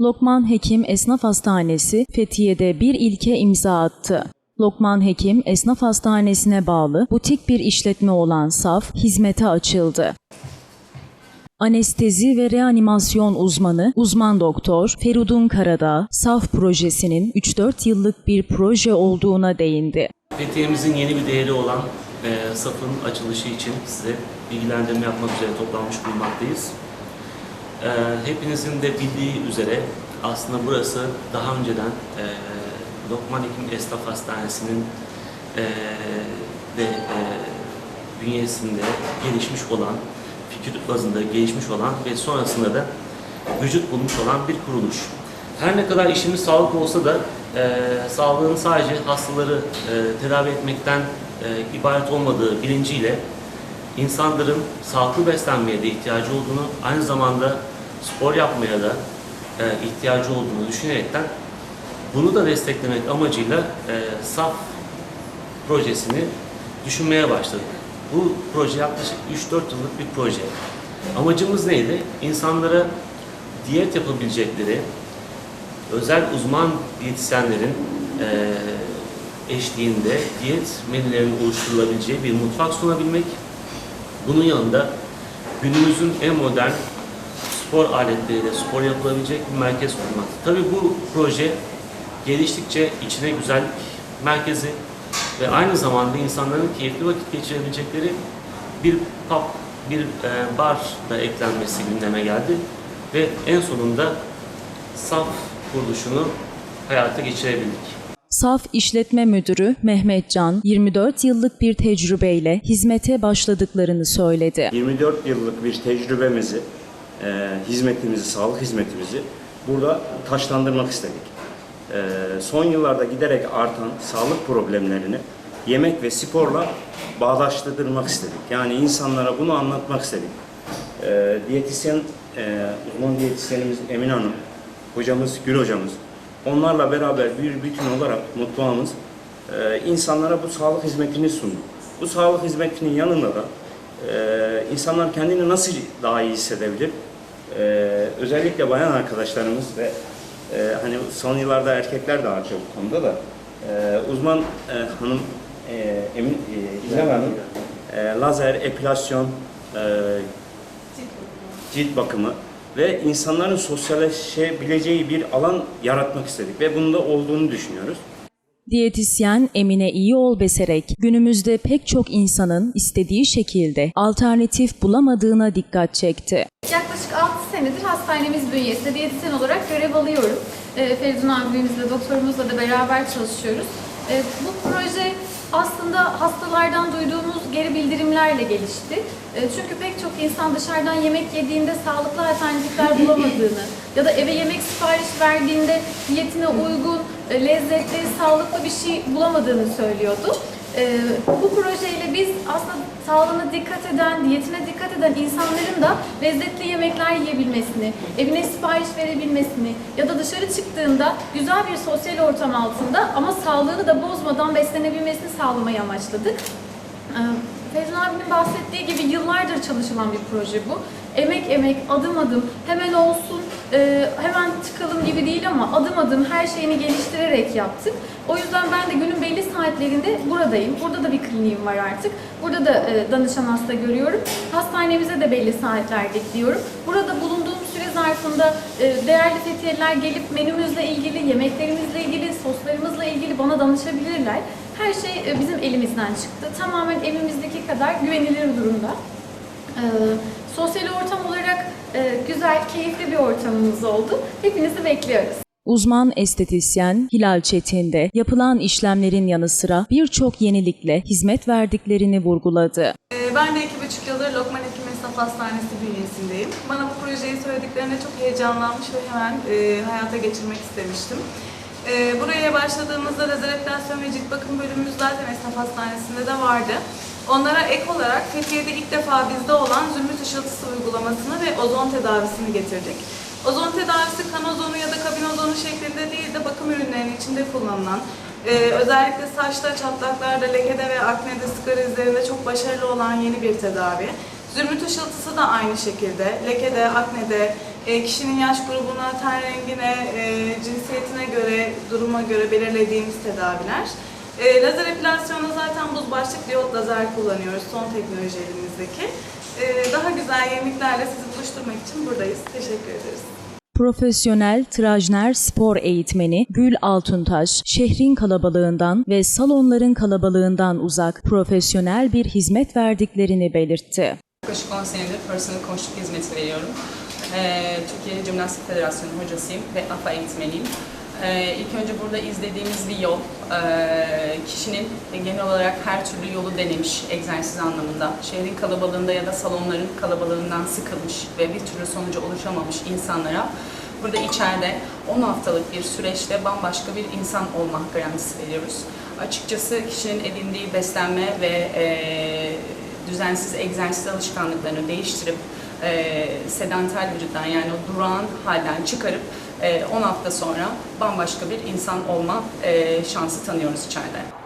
Lokman Hekim Esnaf Hastanesi Fethiye'de bir ilke imza attı. Lokman Hekim Esnaf Hastanesi'ne bağlı butik bir işletme olan SAF hizmete açıldı. Anestezi ve reanimasyon uzmanı, uzman doktor Ferudun Karadağ, SAF projesinin 3-4 yıllık bir proje olduğuna değindi. Fethiye'mizin yeni bir değeri olan e, SAF'ın açılışı için size bilgilendirme yapmak üzere toplanmış bulunmaktayız. E, hepinizin de bildiği üzere aslında burası daha önceden e, Lokman Hekim Esnaf Hastanesi'nin e, de e, bünyesinde gelişmiş olan, fikir bazında gelişmiş olan ve sonrasında da vücut bulmuş olan bir kuruluş. Her ne kadar işimiz sağlık olsa da e, sağlığın sadece hastaları e, tedavi etmekten e, ibaret olmadığı bilinciyle insanların sağlıklı beslenmeye de ihtiyacı olduğunu, aynı zamanda spor yapmaya da e, ihtiyacı olduğunu düşünerekten bunu da desteklemek amacıyla e, SAF projesini düşünmeye başladık. Bu proje yaklaşık 3-4 yıllık bir proje. Amacımız neydi? İnsanlara diyet yapabilecekleri, özel uzman diyetisyenlerin eee, eşliğinde diyet menülerinin oluşturulabileceği bir mutfak sunabilmek. Bunun yanında günümüzün en modern spor aletleriyle spor yapılabilecek bir merkez kurmak. Tabii bu proje geliştikçe içine güzellik merkezi ve aynı zamanda insanların keyifli vakit geçirebilecekleri bir pub, bir e, bar da eklenmesi gündeme geldi ve en sonunda saf kuruluşunu hayata geçirebildik. SAF İşletme Müdürü Mehmet Can, 24 yıllık bir tecrübeyle hizmete başladıklarını söyledi. 24 yıllık bir tecrübemizi, e, hizmetimizi, sağlık hizmetimizi burada taşlandırmak istedik. E, son yıllarda giderek artan sağlık problemlerini yemek ve sporla bağdaştırmak istedik. Yani insanlara bunu anlatmak istedik. E, diyetisyen, e, uzman diyetisyenimiz Emine Hanım, hocamız Gül hocamız, onlarla beraber bir bütün olarak mutfağımız e, insanlara bu sağlık hizmetini sundu. Bu sağlık hizmetinin yanında da e, insanlar kendini nasıl daha iyi hissedebilir? E, özellikle bayan arkadaşlarımız ve e, hani son yıllarda erkekler de artıyor bu konuda da e, uzman e, hanım e, Emin e, İzlem Hanım e, lazer, epilasyon, e, cilt bakımı ve insanların sosyalleşebileceği bir alan yaratmak istedik ve bunda olduğunu düşünüyoruz. Diyetisyen Emine İyiol Beserek, günümüzde pek çok insanın istediği şekilde alternatif bulamadığına dikkat çekti. Yaklaşık 6 senedir hastanemiz bünyesinde diyetisyen olarak görev alıyorum. E, Feridun abimizle, doktorumuzla da beraber çalışıyoruz. E, bu proje aslında hastalardan duyduğumuz geri bildirimlerle gelişti. E, çünkü pek çok insan dışarıdan yemek yediğinde sağlıklı alternatifler bulamadığını ya da eve yemek sipariş verdiğinde diyetine uygun, e, lezzetli, sağlıklı bir şey bulamadığını söylüyordu. Ee, bu projeyle biz aslında sağlığına dikkat eden, diyetine dikkat eden insanların da lezzetli yemekler yiyebilmesini, evine sipariş verebilmesini ya da dışarı çıktığında güzel bir sosyal ortam altında ama sağlığını da bozmadan beslenebilmesini sağlamayı amaçladık. Ee, Feyzun abinin bahsettiği gibi yıllardır çalışılan bir proje bu. Emek emek, adım adım, hemen olsun, e, hemen çıkalım gibi değil ama adım adım her şeyini geliştirerek yaptık. O yüzden ben de günün belli saatlerinde buradayım. Burada da bir kliniğim var artık. Burada da e, danışan hasta görüyorum. Hastanemize de belli saatlerde gidiyorum. Burada bulunduğum süre zarfında e, değerli fethiyeliler gelip menümüzle ilgili, yemeklerimizle ilgili, soslarımızla ilgili bana danışabilirler. Her şey e, bizim elimizden çıktı. Tamamen evimizdeki kadar güvenilir durumda. Ee, sosyal ortam olarak e, güzel, keyifli bir ortamımız oldu. Hepinizi bekliyoruz. Uzman estetisyen Hilal Çetin de yapılan işlemlerin yanı sıra birçok yenilikle hizmet verdiklerini vurguladı. Ee, Ben de iki buçuk yıldır Lokman Hekim Esnaf Hastanesi bünyesindeyim. Bana bu projeyi söylediklerinde çok heyecanlanmış ve hemen e, hayata geçirmek istemiştim. E, buraya başladığımızda rezervasyon ve cilt bakım bölümümüz zaten Esnaf Hastanesi'nde de vardı. Onlara ek olarak Fethiye'de ilk defa bizde olan zümrüt ışıltısı uygulamasını ve ozon tedavisini getirdik. Ozon tedavisi kan ozonu ya da kabin ozonu şeklinde değil de bakım ürünlerinin içinde kullanılan, e, özellikle saçta, çatlaklarda, lekede ve aknede, skar izlerinde çok başarılı olan yeni bir tedavi. Zümrüt ışıltısı da aynı şekilde lekede, aknede, e, kişinin yaş grubuna, ten rengine, e, cinsiyetine göre, duruma göre belirlediğimiz tedaviler. E, lazer epilasyonda zaten buz başlık diyot lazer kullanıyoruz son teknoloji elimizdeki. E, daha güzel yeniliklerle sizi buluşturmak için buradayız. Teşekkür ederiz. Profesyonel trajner spor eğitmeni Gül Altuntaş, şehrin kalabalığından ve salonların kalabalığından uzak profesyonel bir hizmet verdiklerini belirtti. Yaklaşık 10 senedir personel koçluk hizmeti veriyorum. Ee, Türkiye Jimnastik Federasyonu hocasıyım ve AFA eğitmeniyim. Ee, ilk önce burada izlediğimiz bir yol, ee, kişinin genel olarak her türlü yolu denemiş egzersiz anlamında. Şehrin kalabalığında ya da salonların kalabalığından sıkılmış ve bir türlü sonuca ulaşamamış insanlara burada içeride 10 haftalık bir süreçte bambaşka bir insan olma garantisi veriyoruz. Açıkçası kişinin edindiği beslenme ve ee, düzensiz egzersiz alışkanlıklarını değiştirip e, sedanter vücuttan yani o durağan halden çıkarıp e, 10 hafta sonra bambaşka bir insan olma e, şansı tanıyoruz içeride.